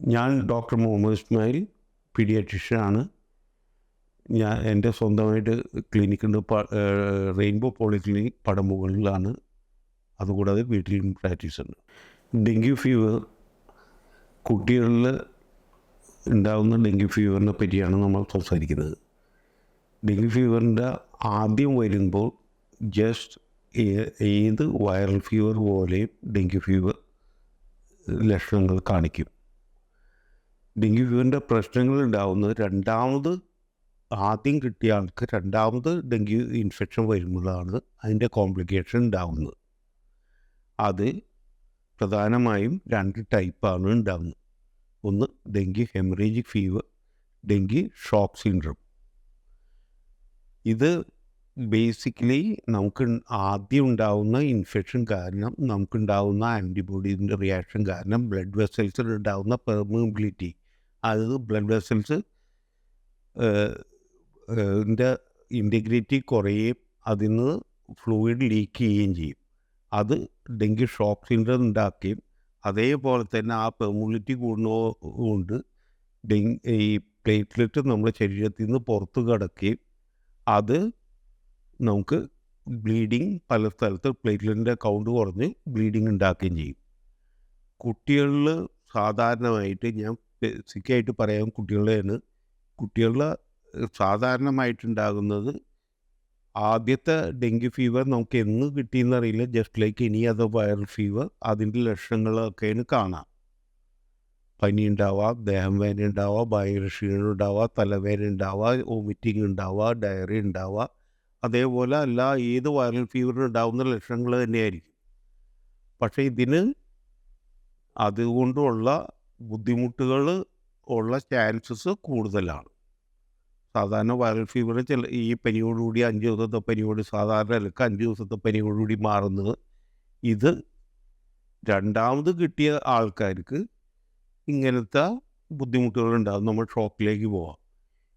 ഞാൻ ഡോക്ടർ മുഹമ്മദ് ഇസ്മായിൽ പീഡിയാട്രിഷ്യനാണ്. ഞാൻ എന്റെ സ്വന്തമായിട്ട് ക്ലിനിക്കുണ്ട്. Rainbow polyclinic പടമുകളിലാണ്. അതുകൂടാതെ വീട്ടിലും പ്രാക്ടീസ് ഉണ്ട് ഡെങ്കി ഫീവർ കുട്ടികളിൽ ഉണ്ടാകുന്ന ഡെങ്കി ഫീവറിനെ പറ്റിയാണ് നമ്മൾ സംസാരിക്കുന്നത്. ഡെങ്കി ഫീവറിന്റെ ആദ്യം വരുമ്പോൾ ജസ്റ്റ് ഏത് വൈറൽ ഫീവർ പോലെയും ഡെങ്കി ഫീവർ ലക്ഷണങ്ങൾ കാണിക്കും. ഡെങ്കി ഫീവറിന്റെ പ്രശ്നങ്ങൾ ഉണ്ടാകുന്നത് രണ്ടാമത് ആദ്യം കിട്ടിയ ആൾക്ക് രണ്ടാമത് ഡെങ്കി ഇൻഫെക്ഷൻ വരുമ്പോഴാണ് അതിന്റെ കോംപ്ലിക്കേഷൻ ഉണ്ടാകുന്നത് അത് പ്രധാനമായും രണ്ട് ടൈപ്പാണ് ഉണ്ടാകുന്നത് ഒന്ന് dengue haemorrhagic fever dengue shock syndrome. ഇത് ബേസിക്കലി നമുക്ക് ആദ്യം ഉണ്ടാകുന്ന ഇൻഫെക്ഷൻ കാരണം നമുക്കുണ്ടാകുന്ന ആന്റിബോഡീന്റെ റിയാക്ഷൻ കാരണം ബ്ലഡ് വെസൽസിൽ ഉണ്ടാകുന്ന പെർമിബിലിറ്റി അത് ബ്ലഡ് വെസൽസ് ന്റെ ഇന്റഗ്രിറ്റി കുറയുകയും അതിൽ നിന്ന് ഫ്ലൂയിഡ് ലീക്ക് ചെയ്യുകയും ചെയ്യും. അത് ഡെങ്കി ഷോക്ക് സിൻഡ്രം ഉണ്ടാക്കുകയും അതേപോലെ തന്നെ ആ പെർമുലിറ്റി കൂടുന്നതുകൊണ്ട് ഡെങ്കി ഈ പ്ലേറ്റ്ലെറ്റ് നമ്മുടെ ശരീരത്തിൽ നിന്ന് പുറത്ത് കിടക്കുകയും അത് നമുക്ക് ബ്ലീഡിങ് പല സ്ഥലത്ത് പ്ലേറ്റ്ലെറ്റിന്റെ കൗണ്ട് കുറഞ്ഞ് ബ്ലീഡിങ് ഉണ്ടാക്കുകയും ചെയ്യും. കുട്ടികളിൽ സാധാരണമായിട്ട് ഞാൻ ബേസിക്കായിട്ട് പറയാം കുട്ടികളുടെയാണ് കുട്ടികളിൽ സാധാരണമായിട്ടുണ്ടാകുന്നത് ആദ്യത്തെ ഡെങ്കി ഫീവർ നമുക്ക് എന്ന് കിട്ടിയെന്നറിയില്ല. ജസ്റ്റ് ലൈക്ക് ഇനി അത് വൈറൽ ഫീവർ അതിന്റെ ലക്ഷണങ്ങളൊക്കെയാണ് കാണാം. പനി ഉണ്ടാവുക ദേഹം വേദന ഉണ്ടാവുക ഭയങ്കര ക്ഷീണം ഉണ്ടാവുക തലവേദന ഉണ്ടാവുക വോമിറ്റിംഗ് ഉണ്ടാവുക ഡയറി ഉണ്ടാവുക അതേപോലെ അല്ല ഏത് വൈറൽ ഫീവറിന് ഉണ്ടാവുന്ന ലക്ഷണങ്ങൾ തന്നെയായിരിക്കും. പക്ഷേ ഇതിന് അതുകൊണ്ടുള്ള ബുദ്ധിമുട്ടുകൾ ഉള്ള ചാൻസസ് കൂടുതലാണ്. സാധാരണ വൈറൽ ഫീവർ ചില ഈ പനിയോടുകൂടി അഞ്ച് ദിവസത്തെ പനിയോട് സാധാരണ നിലയ്ക്ക് അഞ്ച് ദിവസത്തെ പനിയോടുകൂടി മാറുന്നത് ഇത് രണ്ടാമത് കിട്ടിയ ആൾക്കാർക്ക് ഇങ്ങനത്തെ ബുദ്ധിമുട്ടുകൾ ഉണ്ടാകും നമ്മൾ ഷോക്കിലേക്ക് പോവാം.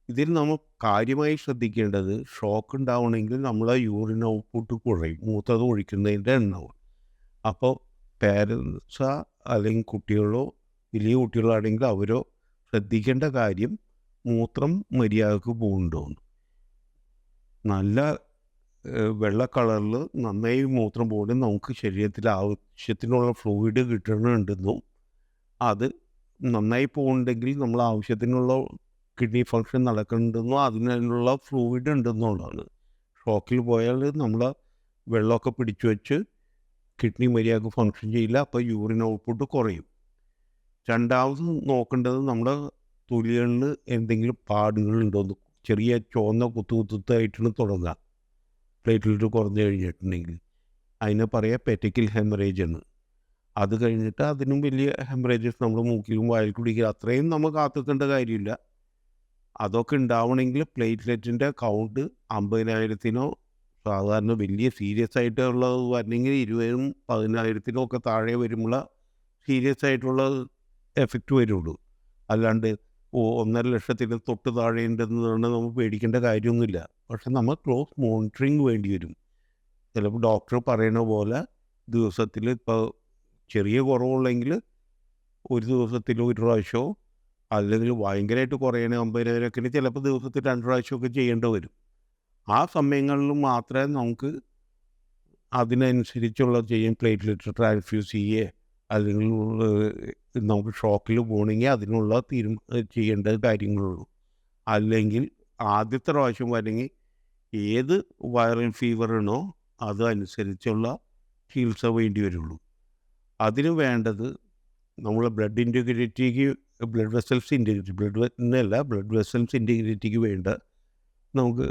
ഇതിൽ നമ്മൾ കാര്യമായി ശ്രദ്ധിക്കേണ്ടത് ഷോക്ക് ഉണ്ടാവണമെങ്കിൽ നമ്മൾ ആ യൂറിൻ ഔട്ട്പുട്ട് കുറയും. മൂത്തത് ഒഴിക്കുന്നതിന്റെ എണ്ണവും അപ്പോൾ പേരൻസാ അല്ലെങ്കിൽ കുട്ടികളോ വലിയ കുട്ടികളാണെങ്കിൽ അവരോ ശ്രദ്ധിക്കേണ്ട കാര്യം മൂത്രം മര്യാദയ്ക്ക് പോകുന്നുണ്ടോന്ന് നല്ല വെള്ള കളറിൽ നന്നായി മൂത്രം പോകുന്നത് നമുക്ക് ശരീരത്തിൽ ആവശ്യത്തിനുള്ള ഫ്ലൂയിഡ് കിട്ടണമെന്നുണ്ടെന്നും അത് നന്നായി പോകുന്നുണ്ടെങ്കിൽ നമ്മൾ ആവശ്യത്തിനുള്ള കിഡ്നി ഫങ്ഷൻ നടക്കുന്നുണ്ടെന്നോ അതിനുള്ള ഫ്ലൂയിഡ് ഉണ്ടെന്നുള്ളതാണ്. ഷോക്കിൽ പോയാൽ നമ്മൾ വെള്ളമൊക്കെ പിടിച്ചു വെച്ച് കിഡ്നി മര്യാദയ്ക്ക് ഫങ്ഷൻ ചെയ്യില്ല അപ്പോൾ യൂറിൻ ഔട്ട്പുട്ട് കുറയും. രണ്ടാമത് നോക്കേണ്ടത് നമ്മുടെ തൊലികളിൽ എന്തെങ്കിലും പാടുകളുണ്ടോന്ന്. ചെറിയ ചുവന്ന കുത്തു കുത്തായിട്ടാണ് തുടങ്ങുക. പ്ലേറ്റ്ലെറ്റ് കുറഞ്ഞു കഴിഞ്ഞിട്ടുണ്ടെങ്കിൽ. അതിനെ പറയാം പെറ്റിക്കൽ ഹെമറേജ് അത് കഴിഞ്ഞിട്ട് അതിനും വലിയ ഹെമറേജസ് നമ്മൾ മൂക്കിലും വായിൽ കുടിക്കുക അത്രയും നമ്മൾ കാത്തിക്കേണ്ട കാര്യമില്ല. അതൊക്കെ ഉണ്ടാവണമെങ്കിൽ പ്ലേറ്റ്ലെറ്റിന്റെ കൗണ്ട് അമ്പതിനായിരത്തിനോ സാധാരണ വലിയ സീരിയസ് ആയിട്ടുള്ളത് വരണമെങ്കിൽ ഇരുപതിനും പതിനായിരത്തിനോ ഒക്കെ താഴെ വരുമ്പോൾ സീരിയസ് ആയിട്ടുള്ള എഫക്റ്റ് വരുള്ളൂ. അല്ലാണ്ട് ഓ ഒന്നര ലക്ഷത്തിന് തൊട്ട് താഴെ നമ്മൾ പേടിക്കേണ്ട കാര്യമൊന്നുമില്ല. പക്ഷെ നമ്മൾ ക്ലോസ് മോണിറ്ററിങ് വേണ്ടി വരും. ചിലപ്പോൾ ഡോക്ടർ പറയുന്ന പോലെ ദിവസത്തിൽ ഇപ്പോൾ ചെറിയ കുറവുള്ളെങ്കിൽ ഒരു ദിവസത്തിൽ ഒരു പ്രാവശ്യമോ അല്ലെങ്കിൽ ഭയങ്കരമായിട്ട് കുറയണ അമ്പതിനായിരത്തിന് ചിലപ്പോൾ ദിവസത്തിൽ രണ്ട് പ്രാവശ്യമൊക്കെ ചെയ്യേണ്ടി വരും. ആ സമയങ്ങളിൽ മാത്രമേ നമുക്ക് അതിനനുസരിച്ചുള്ള ചെയ്യും പ്ലേറ്റ്ലെറ്റ് ട്രാൻസ്ഫ്യൂസ് ചെയ്യേ അല്ലെങ്കിൽ നമുക്ക് ഷോക്കിൽ പോകണമെങ്കിൽ അതിനുള്ള തീരുമാനം ചെയ്യേണ്ട കാര്യങ്ങളുള്ളൂ. അല്ലെങ്കിൽ ആദ്യത്തെ പ്രാവശ്യം വരണമെങ്കിൽ ഏത് വൈറൽ ഫീവറാണോ അതനുസരിച്ചുള്ള ചികിത്സ വേണ്ടി വരുള്ളൂ. അതിന് വേണ്ടത് നമ്മൾ ബ്ലഡ് ഇന്റഗ്രിറ്റിക്ക് ബ്ലഡ് വെസൽസ് ഇന്റഗ്രിറ്റി ബ്ലഡ് എന്നല്ല ബ്ലഡ് വെസൽസ് ഇന്റഗ്രിറ്റിക്ക് വേണ്ട. നമുക്ക്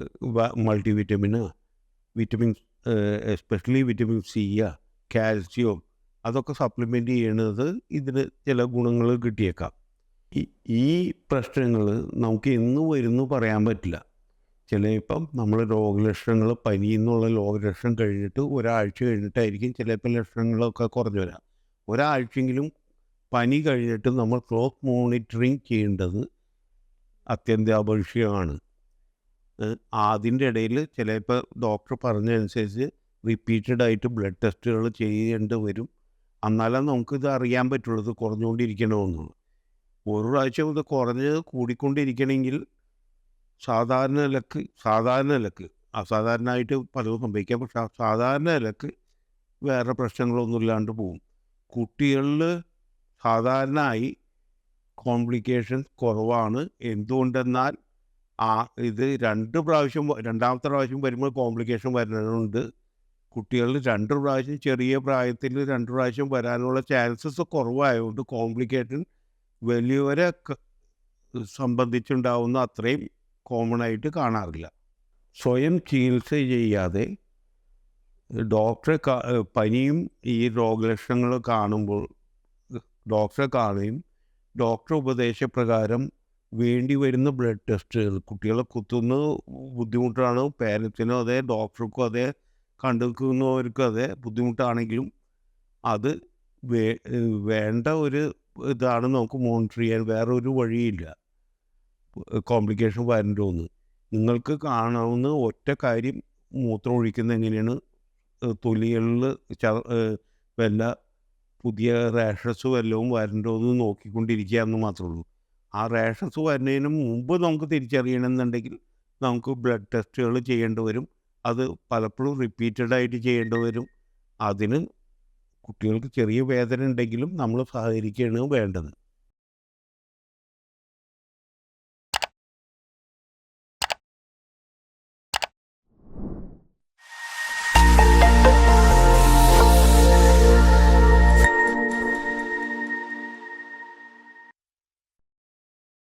multi vitamin vitamin especially vitamin യാ കാൽസ്യം അതൊക്കെ സപ്ലിമെന്റ് ചെയ്യണത് ഇതിന് ചില ഗുണങ്ങൾ കിട്ടിയേക്കാം. ഈ പ്രശ്നങ്ങൾ നമുക്ക് എന്ന് വരുന്നു പറയാൻ പറ്റില്ല. ചിലപ്പം നമ്മൾ രോഗലക്ഷണങ്ങൾ പനി എന്നുള്ള രോഗലക്ഷണം കഴിഞ്ഞിട്ട് ഒരാഴ്ച കഴിഞ്ഞിട്ടായിരിക്കും ചിലപ്പോൾ ലക്ഷണങ്ങളൊക്കെ കുറഞ്ഞു വരാം. ഒരാഴ്ചയെങ്കിലും പനി കഴിഞ്ഞിട്ട് നമ്മൾ ക്ലോസ് മോണിറ്ററിങ് ചെയ്യേണ്ടത് അത്യന്താപേക്ഷികമാണ്. അതിന്റെ ഇടയിൽ ചിലപ്പോൾ ഡോക്ടർ പറഞ്ഞതനുസരിച്ച് റിപ്പീറ്റഡ് ആയിട്ട് ബ്ലഡ് ടെസ്റ്റുകൾ ചെയ്യേണ്ടി വരും. എന്നാലേ നമുക്കിത് അറിയാൻ പറ്റുള്ളൂ ഇത് കുറഞ്ഞുകൊണ്ടിരിക്കണമെന്നുള്ളൂ ഒരു പ്രാവശ്യം ഇത് കുറഞ്ഞ് കൂടിക്കൊണ്ടിരിക്കണമെങ്കിൽ സാധാരണ നിലയ്ക്ക് സാധാരണ നിലയ്ക്ക് അസാധാരണമായിട്ട് പലതും സംഭവിക്കാം പക്ഷെ സാധാരണ നിലയ്ക്ക് വേറെ പ്രശ്നങ്ങളൊന്നും ഇല്ലാണ്ട് പോകും. കുട്ടികളിൽ സാധാരണയായി കോംപ്ലിക്കേഷൻ കുറവാണ്. എന്തുകൊണ്ടെന്നാൽ ആ ഇത് രണ്ട് പ്രാവശ്യം രണ്ടാമത്തെ പ്രാവശ്യം വരുമ്പോൾ കോംപ്ലിക്കേഷൻ വരുന്നുണ്ട്. കുട്ടികളിൽ രണ്ട് പ്രാവശ്യം ചെറിയ പ്രായത്തിൽ രണ്ട് പ്രാവശ്യം വരാനുള്ള ചാൻസസ് കുറവായതുകൊണ്ട് കോംപ്ലിക്കേഷൻ വലിയവരെ സംബന്ധിച്ചുണ്ടാവുന്ന അത്രയും കോമൺ ആയിട്ട് കാണാറില്ല. സ്വയം ചികിത്സ ചെയ്യാതെ ഡോക്ടറെ പനിയും ഈ രോഗലക്ഷണങ്ങൾ കാണുമ്പോൾ ഡോക്ടറെ കാണുകയും ഡോക്ടർ ഉപദേശപ്രകാരം വേണ്ടി വരുന്ന ബ്ലഡ് ടെസ്റ്റുകൾ കുട്ടികളെ കുത്തുന്നത് ബുദ്ധിമുട്ടാണ്. പേരൻസിനും അതെ ഡോക്ടർക്കും അതെ കണ്ടുനിൽക്കുന്നവർക്കും അതെ ബുദ്ധിമുട്ടാണെങ്കിലും അത് വേ വേണ്ട ഒരു ഇതാണ് നമുക്ക് മോണിറ്റർ ചെയ്യാൻ വേറെ ഒരു വഴിയില്ല കോംപ്ലിക്കേഷൻ വരണ്ടോന്ന്. നിങ്ങൾക്ക് കാണാവുന്ന ഒറ്റ കാര്യം മൂത്രം ഒഴിക്കുന്ന എങ്ങനെയാണ്? തൊലികളിൽ ച വല്ല പുതിയ റാഷസ് വല്ലതും വരണ്ടോന്ന് നോക്കിക്കൊണ്ടിരിക്കുക എന്ന് മാത്രമേ ഉള്ളൂ. ആ റാഷസ് വരുന്നതിന് മുമ്പ് നമുക്ക് തിരിച്ചറിയണമെന്നുണ്ടെങ്കിൽ നമുക്ക് ബ്ലഡ് ടെസ്റ്റുകൾ ചെയ്യേണ്ടി വരും. അത് പലപ്പോഴും റിപ്പീറ്റഡ് ആയിട്ട് ചെയ്യേണ്ടി വരും. അതിന് കുട്ടികൾക്ക് ചെറിയ വേദന ഉണ്ടെങ്കിലും നമ്മൾ സഹകരിക്കുകയാണ് വേണ്ടത്.